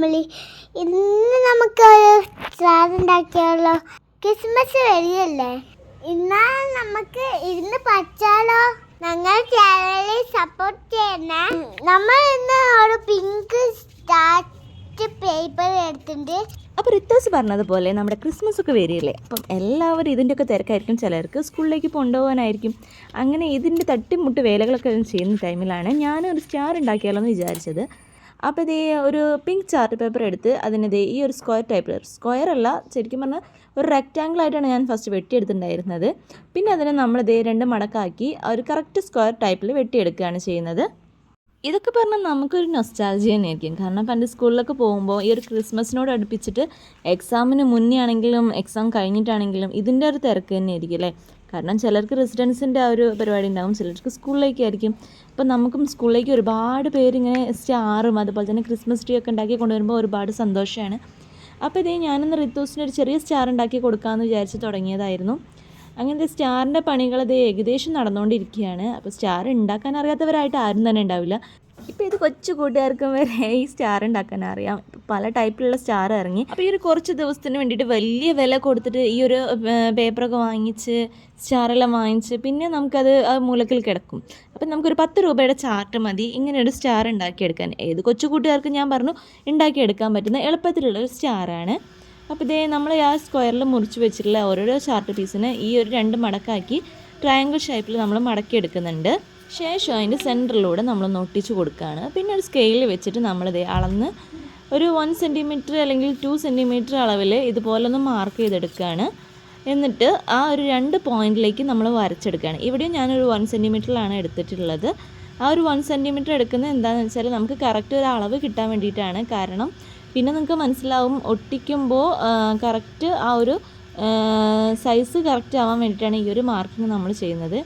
Family ഇന്ന് നമുക്ക് ഒരു സ്റ്റാർ ഉണ്ടാക്കിയാലോ? ക്രിസ്മസ് വരികയല്ലേ? എന്നാൽ നമുക്ക് ഇരുന്ന് പച്ചാലോ ഞങ്ങൾ ചാനലിൽ സപ്പോർട്ട് ചെയ്യണേ നമ്മൾ ഇന്ന് ഒരു പിങ്ക് സ്റ്റാർട്ട് പേപ്പർ എടുത്തിട്ടുണ്ട്. അപ്പോൾ റിത്തോസ് പറഞ്ഞതുപോലെ നമ്മുടെ ക്രിസ്മസ് ഒക്കെ വരികയല്ലേ? അപ്പം എല്ലാവരും ഇതിന്റെയൊക്കെ തിരക്കായിരിക്കും. ചിലർക്ക് സ്കൂളിലേക്ക് കൊണ്ടുപോകാനായിരിക്കും. അങ്ങനെ ഇതിന്റെ തട്ടിമുട്ട് വേലകളൊക്കെ ചെയ്യുന്ന ടൈമിലാണ് ഞാൻ ഒരു സ്റ്റാർ ഉണ്ടാക്കിയാലോ എന്ന് വിചാരിച്ചത്. അപ്പോൾ ഇതേ ഒരു പിങ്ക് ചാർട്ട് പേപ്പർ എടുത്ത് അതിനിതേ ഈ ഒരു സ്ക്വയർ ടൈപ്പ് സ്ക്വയർ അല്ല ശരിക്കും പറഞ്ഞാൽ ഒരു റെക്റ്റാങ്കിൾ ആയിട്ടാണ് ഞാൻ ഫസ്റ്റ് വെട്ടിയെടുത്തിട്ടുണ്ടായിരുന്നത്. പിന്നെ അതിനെ നമ്മൾ ഇതേ രണ്ട് മടക്കാക്കി ഒരു കറക്റ്റ് സ്ക്വയർ ടൈപ്പിൽ വെട്ടിയെടുക്കുകയാണ് ചെയ്യുന്നത്. ഇതൊക്കെ പറഞ്ഞാൽ നമുക്കൊരു നൊസ്റ്റാൾജി തന്നെയായിരിക്കും. കാരണം പണ്ട് സ്കൂളിലൊക്കെ പോകുമ്പോൾ ഈ ഒരു ക്രിസ്മസിനോട് അടുപ്പിച്ചിട്ട് എക്സാമിന് മുന്നേ ആണെങ്കിലും എക്സാം കഴിഞ്ഞിട്ടാണെങ്കിലും ഇതിന്റെ ഒരു തിരക്ക് തന്നെയായിരിക്കും അല്ലേ? കാരണം ചിലർക്ക് റെസിഡൻസിന്റെ ആ ഒരു പരിപാടി ഉണ്ടാകും ചിലർക്ക് സ്കൂളിലേക്കായിരിക്കും. അപ്പോൾ നമുക്കും സ്കൂളിലേക്ക് ഒരുപാട് പേരിങ്ങനെ സ്റ്റാറും അതുപോലെ തന്നെ ക്രിസ്മസ് ട്രീ ഒക്കെ ഉണ്ടാക്കി കൊണ്ടുവരുമ്പോൾ ഒരുപാട് സന്തോഷമാണ്. അപ്പോൾ ഇതേ ഞാനിന്ന് റിത്തൂസിന് ഒരു ചെറിയ സ്റ്റാർ ഉണ്ടാക്കി കൊടുക്കാമെന്ന് വിചാരിച്ച് തുടങ്ങിയതായിരുന്നു. അങ്ങനത്തെ സ്റ്റാറിന്റെ പണികൾ ഇത് ഏകദേശം നടന്നുകൊണ്ടിരിക്കുകയാണ്. അപ്പോൾ സ്റ്റാർ ഉണ്ടാക്കാൻ അറിയാത്തവരായിട്ട് ആരും തന്നെ ഉണ്ടാവില്ല. ഇപ്പോൾ ഇത് കൊച്ചു കൂട്ടുകാർക്കും വരെ ഈ സ്റ്റാർ ഉണ്ടാക്കാൻ അറിയാം. പല ടൈപ്പിലുള്ള സ്റ്റാർ ഇറങ്ങി. അപ്പോൾ ഈ ഒരു കുറച്ച് ദിവസത്തിന് വേണ്ടിയിട്ട് വലിയ വില കൊടുത്തിട്ട് ഈ ഒരു പേപ്പറൊക്കെ വാങ്ങിച്ച് സ്റ്റാറെല്ലാം വാങ്ങിച്ച് പിന്നെ നമുക്കത് മൂലക്കിൽ കിടക്കും. അപ്പം നമുക്കൊരു പത്ത് രൂപയുടെ ചാർട്ട് മതി. ഇങ്ങനെയൊരു സ്റ്റാർ ഉണ്ടാക്കിയെടുക്കാൻ. ഏത് കൊച്ചു കൂട്ടുകാർക്കും ഞാൻ പറഞ്ഞു ഉണ്ടാക്കിയെടുക്കാൻ പറ്റുന്ന എളുപ്പത്തിലുള്ള ഒരു സ്റ്റാറാണ് അപ്പോൾ ഇതേ നമ്മൾ ആ സ്ക്വയറിൽ മുറിച്ച് വെച്ചിട്ടുള്ള ഓരോരോ ചാർട്ട് പീസിന് ഈ ഒരു രണ്ട് മടക്കാക്കി ട്രയാങ്കിൾ ഷേപ്പിൽ നമ്മൾ മടക്കി എടുക്കുന്നുണ്ട് ശേഷം അതിന്റെ സെന്ററിലൂടെ നമ്മൾ ഒട്ടിച്ച് കൊടുക്കുകയാണ്. പിന്നെ ഒരു സ്കെയിൽ വെച്ചിട്ട് നമ്മളിത് അളന്ന് ഒരു വൺ സെന്റിമീറ്റർ അല്ലെങ്കിൽ ടു സെന്റിമീറ്റർ അളവിൽ ഇതുപോലെ ഒന്ന് മാർക്ക് ചെയ്തെടുക്കുകയാണ്. എന്നിട്ട് ആ ഒരു രണ്ട് പോയിന്റിലേക്ക് നമ്മൾ വരച്ചെടുക്കുകയാണ്. ഇവിടെയും ഞാനൊരു വൺ സെന്റിമീറ്ററിലാണ് എടുത്തിട്ടുള്ളത്. ആ ഒരു വൺ സെന്റിമീറ്റർ എടുക്കുന്നത് എന്താണെന്ന് വെച്ചാൽ നമുക്ക് കറക്റ്റ് ഒരു അളവ് കിട്ടാൻ വേണ്ടിയിട്ടാണ്. കാരണം പിന്നെ നിങ്ങൾക്ക് മനസ്സിലാവും ഒട്ടിക്കുമ്പോൾ കറക്റ്റ് ആ ഒരു സൈസ് കറക്റ്റ് ആവാൻ വേണ്ടിയിട്ടാണ് ഈ ഒരു മാർക്കിങ് നമ്മൾ ചെയ്യുന്നത്.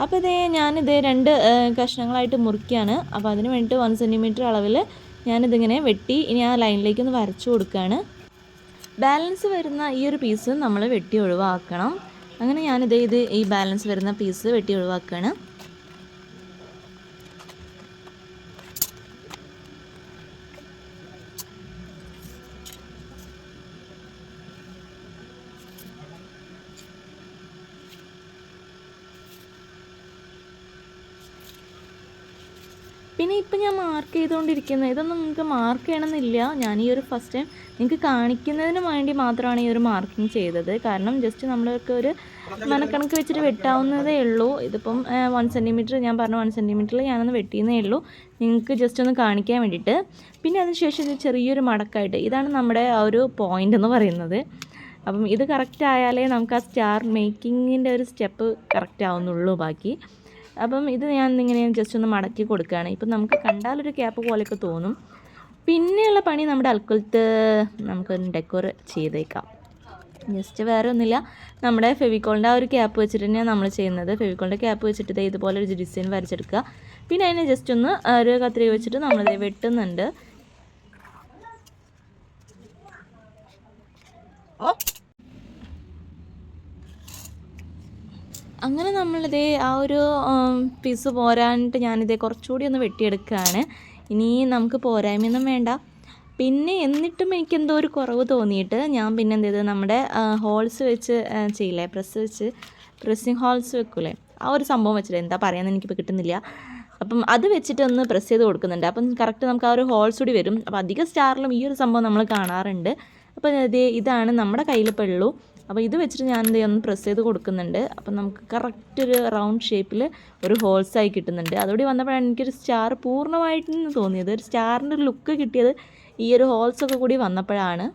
അപ്പോൾ ഇതേ ഞാനിത് രണ്ട് കഷ്ണങ്ങളായിട്ട് മുറിക്കുകയാണ് അപ്പോൾ അതിന് വേണ്ടിയിട്ട് വൺ സെന്റിമീറ്റർ അളവിൽ ഞാനിതിങ്ങനെ വെട്ടി ഇനി ആ ലൈനിലേക്ക് ഒന്ന് വരച്ചു കൊടുക്കുകയാണ് ബാലൻസ് വരുന്ന ഈ ഒരു പീസ് നമ്മൾ വെട്ടി ഒഴിവാക്കണം. അങ്ങനെ ഞാനിതേ ഇത് ഈ ബാലൻസ് വരുന്ന പീസ് വെട്ടി ഒഴിവാക്കുകയാണ് പിന്നെ ഇപ്പം ഞാൻ മാർക്ക് ചെയ്തുകൊണ്ടിരിക്കുന്നത്. ഇതൊന്നും നിങ്ങൾക്ക് മാർക്ക് ചെയ്യണമെന്നില്ല. ഞാൻ ഈ ഒരു ഫസ്റ്റ് ടൈം നിങ്ങൾക്ക് കാണിക്കുന്നതിന് വേണ്ടി മാത്രമാണ് ഈ ഒരു മാർക്കിങ് ചെയ്തത്. കാരണം ജസ്റ്റ് നമ്മൾക്ക് ഒരു മനക്കണക്ക് വെച്ചിട്ട് വെട്ടാവുന്നതേ ഉള്ളൂ. ഇതിപ്പം വൺ സെന്റിമീറ്റർ ഞാൻ പറഞ്ഞ വൺ സെന്റിമീറ്ററിൽ ഞാനൊന്ന് വെട്ടിയെന്നേ ഉള്ളൂ. നിങ്ങൾക്ക് ജസ്റ്റ് ഒന്ന് കാണിക്കാൻ വേണ്ടിയിട്ട്. പിന്നെ അതിനുശേഷം ഇത് ചെറിയൊരു മടക്കായിട്ട്. ഇതാണ് നമ്മുടെ ആ ഒരു പോയിന്റ് എന്ന് പറയുന്നത്. അപ്പം ഇത് കറക്റ്റ് ആയാലേ നമുക്ക് ആ സ്റ്റാർ മേക്കിങ്ങിന്റെ ഒരു സ്റ്റെപ്പ് കറക്റ്റ് ആവുന്നുള്ളൂ ബാക്കി. അപ്പം ഇത് ഞാൻ ഇങ്ങനെ ജസ്റ്റ് ഒന്ന് മടക്കി കൊടുക്കുകയാണ്. ഇപ്പം നമുക്ക് കണ്ടാലൊരു ക്യാപ്പ് പോലെയൊക്കെ തോന്നും. പിന്നെയുള്ള പണി നമ്മുടെ അൽക്കുലത്ത് നമുക്കൊന്ന് ഡെക്കോർ ചെയ്തേക്കാം. ജസ്റ്റ് വേറെ ഒന്നുമില്ല. നമ്മുടെ ഫെവിക്കോളിന്റെ ആ ഒരു ക്യാപ്പ് വെച്ചിട്ട് തന്നെയാണ് നമ്മൾ ചെയ്യുന്നത്. ഫെവിക്കോളിന്റെ ക്യാപ്പ് വെച്ചിട്ട് ഇതുപോലെ ഒരു ഡിസൈൻ വരച്ചെടുക്കുക. പിന്നെ അതിനെ ജസ്റ്റ് ഒന്ന് ഒരു കത്രിക വെച്ചിട്ട് നമ്മൾ വെട്ടുന്നുണ്ട്. അങ്ങനെ നമ്മളിതേ ആ ഒരു പീസ് പോരാനിട്ട് ഞാനിതേ കുറച്ചുകൂടി ഒന്ന് വെട്ടിയെടുക്കുകയാണ്. ഇനി നമുക്ക് പോരായ്മയൊന്നും വേണ്ട. പിന്നെ എന്നിട്ടും എനിക്ക് എന്തോ ഒരു കുറവ് തോന്നിയിട്ട് ഞാൻ പിന്നെ എന്ത് ചെയ്തത് നമ്മുടെ ഹോൾസ് വെച്ച് ചെയ്യില്ലേ പ്രസ് വെച്ച് പ്രസ്സിങ് ഹോൾസ് വെക്കൂലേ? ആ ഒരു സംഭവം വെച്ചിട്ട് എന്താ പറയാന്ന് എനിക്കിപ്പോൾ കിട്ടുന്നില്ല. അപ്പം അത് വെച്ചിട്ട് ഒന്ന് പ്രസ് ചെയ്ത് കൊടുക്കുന്നുണ്ട്. അപ്പം കറക്റ്റ് നമുക്ക് ആ ഒരു ഹോൾസ് കൂടി വരും. അപ്പം അധിക സ്റ്റാറിലും ഈ ഒരു സംഭവം നമ്മൾ കാണാറുണ്ട്. അപ്പം ഇതേ ഇതാണ് നമ്മുടെ കയ്യിലിപ്പോൾ ഉള്ളൂ. അപ്പോൾ ഇത് വെച്ചിട്ട് ഞാൻ എന്ത് ഒന്ന് പ്രസ് ചെയ്ത് കൊടുക്കുന്നുണ്ട്. അപ്പം നമുക്ക് കറക്റ്റ് ഒരു റൗണ്ട് ഷേപ്പിൽ ഒരു ഹോൾസ് ആയി കിട്ടുന്നുണ്ട്. അതോടെ വന്നപ്പോഴാണ് എനിക്കൊരു സ്റ്റാർ പൂർണമായിട്ടെന്ന് തോന്നിയത്. ഒരു സ്റ്റാറിന്റെ ഒരു ലുക്ക് കിട്ടിയത് ഈ ഒരു ഹോൾസൊക്കെ കൂടി വന്നപ്പോഴാണ്.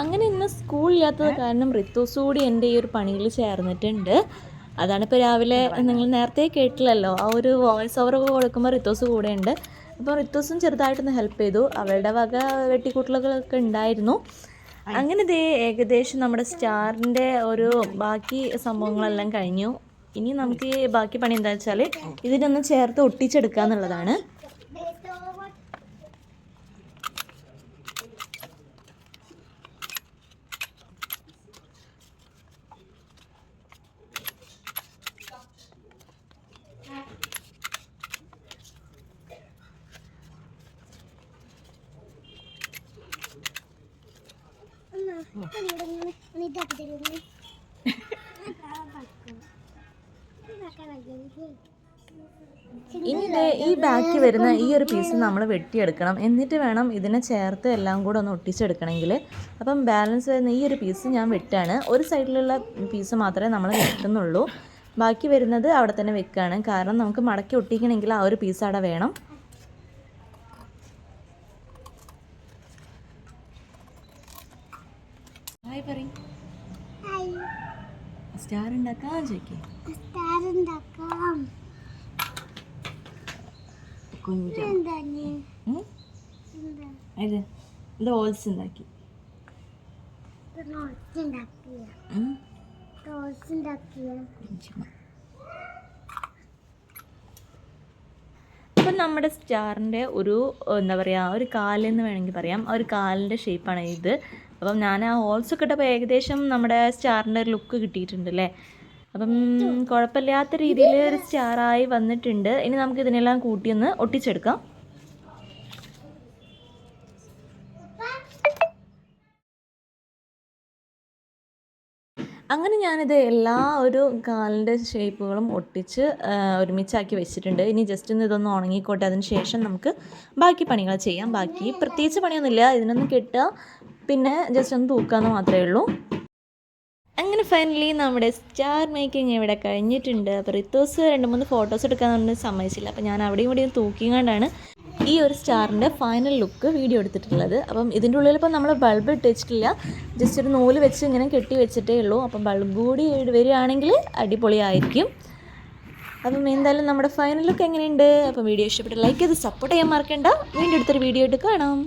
അങ്ങനെ ഇന്ന് സ്കൂളില്ലാത്തത് കാരണം റിത്തോസ് കൂടി എന്റെ ഈ ഒരു പണിയിൽ ചേർന്നിട്ടുണ്ട്. അതാണ് ഇപ്പോൾ രാവിലെ നിങ്ങൾ നേരത്തെ കേട്ടില്ലല്ലോ ആ ഒരു വോയിസ് ഓവർ കൊടുക്കുമ്പോൾ റിത്തോസ് കൂടെ ഉണ്ട് അപ്പോൾ റിത്തോസും ചെറുതായിട്ടൊന്ന് ഹെൽപ്പ് ചെയ്തു. അവളുടെ വക വെട്ടിക്കൂട്ടലുകളൊക്കെ ഉണ്ടായിരുന്നു. അങ്ങനെ ദേ ഏകദേശം നമ്മുടെ സ്റ്റാറിന്റെ ഒരു ബാക്കി സംഭവങ്ങളെല്ലാം കഴിഞ്ഞു. ഇനി നമുക്ക് ഈ ബാക്കി പണി എന്താ വെച്ചാൽ ഇതിനൊന്ന് ചേർത്ത് ഒട്ടിച്ചെടുക്കുക എന്നുള്ളതാണ് ഇനി ഈ ബാക്കി വരുന്ന ഈ ഒരു പീസ് നമ്മൾ വെട്ടിയെടുക്കണം. എന്നിട്ട് വേണം ഇതിനെ ചേർത്ത് എല്ലാം കൂടെ ഒന്ന് ഒട്ടിച്ചെടുക്കണമെങ്കിൽ അപ്പം ബാലൻസ് വരുന്ന ഈ ഒരു പീസ് ഞാൻ വെട്ടാണ്. ഒരു സൈഡിലുള്ള പീസ് മാത്രമേ നമ്മൾ വെട്ടുന്നുള്ളൂ. ബാക്കി വരുന്നത് അവിടെ തന്നെ വെക്കുകയാണ് കാരണം നമുക്ക് മടക്കി ഒട്ടിക്കണമെങ്കിൽ ആ ഒരു പീസ് അവിടെ വേണം. ഹായ് പറയും സ്റ്റാർ ഉണ്ടാക്കാൻ ചോദിക്കേ സ്റ്റാർ ഉണ്ടാക്കാം കുഞ്ഞു ഇത് ഇത് ഓൾസ് ഉണ്ടാക്കി. അപ്പം നമ്മുടെ സ്റ്റാറിന്റെ ഒരു എന്താ പറയുക ഒരു കാലെന്ന് വേണമെങ്കിൽ പറയാം. ആ ഒരു കാലിന്റെ ഷേപ്പാണ് ഇത്. അപ്പം ഞാൻ ആ ഹോൾസ് ഒക്കെ ഇട്ടപ്പോൾ ഏകദേശം നമ്മുടെ സ്റ്റാറിന്റെ ഒരു ലുക്ക് കിട്ടിയിട്ടുണ്ട് അല്ലേ അപ്പം കുഴപ്പമില്ലാത്ത രീതിയിൽ ഒരു സ്റ്റാറായി വന്നിട്ടുണ്ട്. ഇനി നമുക്ക് ഇതിനെല്ലാം കൂട്ടിയൊന്ന് ഒട്ടിച്ചെടുക്കാം. അങ്ങനെ ഞാനിത് എല്ലാ ഒരു കാലിന്റെ ഷേപ്പുകളും ഒട്ടിച്ച് ഒരുമിച്ചാക്കി വെച്ചിട്ടുണ്ട്. ഇനി ജസ്റ്റ് ഒന്ന് ഇതൊന്ന് ഉണങ്ങിക്കോട്ടെ. അതിന് ശേഷം നമുക്ക് ബാക്കി പണികൾ ചെയ്യാം. ബാക്കി പ്രത്യേകിച്ച് പണിയൊന്നുമില്ല. ഇതിനൊന്നും കെട്ടുക. പിന്നെ ജസ്റ്റ് ഒന്ന് തൂക്കാന്ന് മാത്രമേ ഉള്ളൂ. അങ്ങനെ ഫൈനലി നമ്മുടെ സ്റ്റാർ മേക്കിംഗ് ഇവിടെ കഴിഞ്ഞിട്ടുണ്ട്. അപ്പോൾ റിത്തോസ് രണ്ട് മൂന്ന് ഫോട്ടോസ് എടുക്കാൻ പറഞ്ഞ് സമ്മതിച്ചില്ല. അപ്പോൾ ഞാൻ അവിടെയും ഇവിടെയും തൂക്കിങ്ങാണ്ടാണ് ഈ ഒരു സ്റ്റാറിന്റെ ഫൈനൽ ലുക്ക് വീഡിയോ എടുത്തിട്ടുള്ളത്. അപ്പം ഇതിന്റെ ഉള്ളിൽ ഇപ്പം നമ്മൾ ബൾബ് ഇട്ട് വെച്ചിട്ടില്ല ജസ്റ്റ് ഒരു നൂൽ വെച്ച് ഇങ്ങനെ കെട്ടി വെച്ചിട്ടേ ഉള്ളൂ. അപ്പം ബൾബ് കൂടി വരികയാണെങ്കിൽ അടിപൊളിയായിരിക്കും. അപ്പം എന്തായാലും നമ്മുടെ ഫൈനൽ ലുക്ക് എങ്ങനെയുണ്ട്? അപ്പം വീഡിയോ ഇഷ്ടപ്പെട്ട് ലൈക്ക് ചെയ്ത് സപ്പോർട്ട് ചെയ്യാൻ മറക്കണ്ട. വീണ്ടും അടുത്തൊരു വീഡിയോ ആയിട്ട് കാണാം.